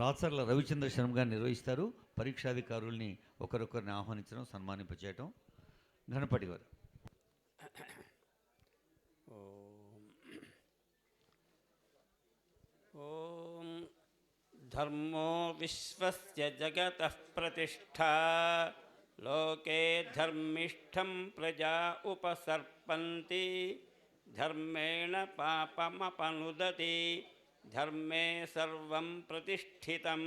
రాచర్ల రవిచంద్ర శర్మ గారు నిర్వహిస్తారు. పరీక్షాధికారుల్ని ఒకరొకరిని ఆహ్వానించడం సన్మానింపచేయటం. ఘనపటి గారు. ఓం ధర్మో విశ్వస్య జగత ప్రతిష్ట. లోకే ధర్మిష్టం ప్రజా ఉపసర్పంతి. ధర్మేణ పాపమపనుదతి. ధర్మే సర్వం ప్రతిష్ఠితం.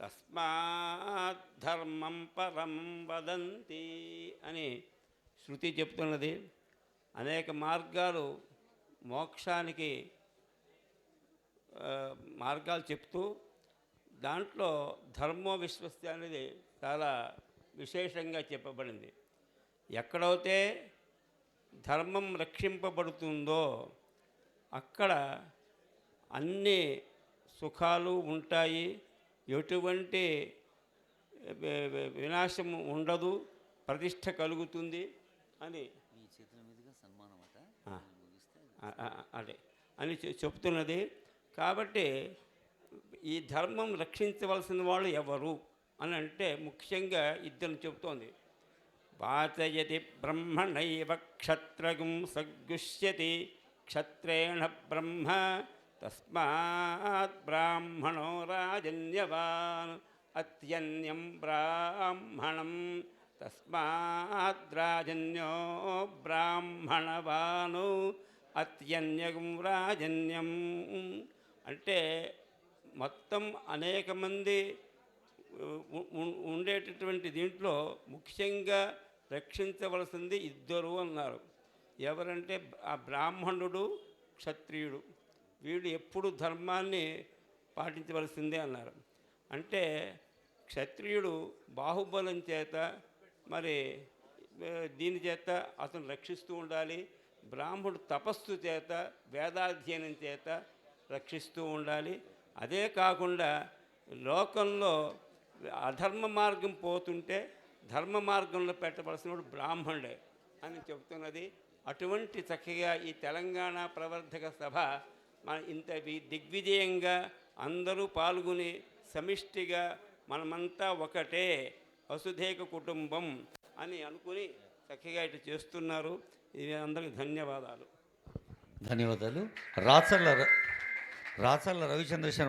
తస్మాత్ ధర్మం పరం వదంతి అని శృతి చెప్తున్నది. అనేక మార్గాలు మోక్షానికి మార్గాలు చెప్తూ దాంట్లో ధర్మో విశ్వస్తి అనేది చాలా విశేషంగా చెప్పబడింది. ఎక్కడైతే ధర్మం రక్షింపబడుతుందో అక్కడ అన్ని సుఖాలు ఉంటాయి. ఎటువంటి వి- వి- వినాశం ఉండదు. ప్రతిష్ట కలుగుతుంది అని. అదే అని చెప్తున్నది. కాబట్టి ఈ ధర్మం రక్షించవలసిన వాళ్ళు ఎవరు అని అంటే ముఖ్యంగా ఇద్దరు చెబుతోంది. వాచయతి బ్రహ్మణైవ క్షత్రగుం సగ్గుష్యతి క్షత్రేణ బ్రహ్మ తస్మాత్ బ్రాహ్మణో రాజన్యవాన్ అత్యన్యం బ్రాహ్మణం తస్మాత్ రాజన్యో బ్రాహ్మణవాను అత్యన్యగం రాజన్యం. అంటే మొత్తం అనేక మంది ఉండేటటువంటి దీంట్లో ముఖ్యంగా రక్షించవలసింది ఇద్దరు అన్నారు. ఎవరంటే ఆ బ్రాహ్మణుడు క్షత్రియుడు. వీడు ఎప్పుడు ధర్మాన్ని పాటించవలసిందే అన్నారు. అంటే క్షత్రియుడు బాహుబలం చేత మరి దీని చేత అతను రక్షిస్తూ ఉండాలి. బ్రాహ్మణుడు తపస్సు చేత వేదాధ్యయనం చేత రక్షిస్తూ ఉండాలి. అదే కాకుండా లోకంలో అధర్మ మార్గం పోతుంటే ధర్మ మార్గంలో పెట్టవలసినప్పుడు బ్రాహ్మణుడే అని చెబుతున్నది. అటువంటి చక్కగా ఈ తెలంగాణ ప్రవర్ధక సభ మన ఇంత దిగ్విజయంగా అందరూ పాల్గొని సమిష్టిగా మనమంతా ఒకటే వసుధేక కుటుంబం అని అనుకుని చక్కగా ఇటు చేస్తున్నారు. ఇది అందరికి ధన్యవాదాలు. ధన్యవాదాలు. రాచల్ల ర- రాచర్ల రవిచంద్ర శర్మ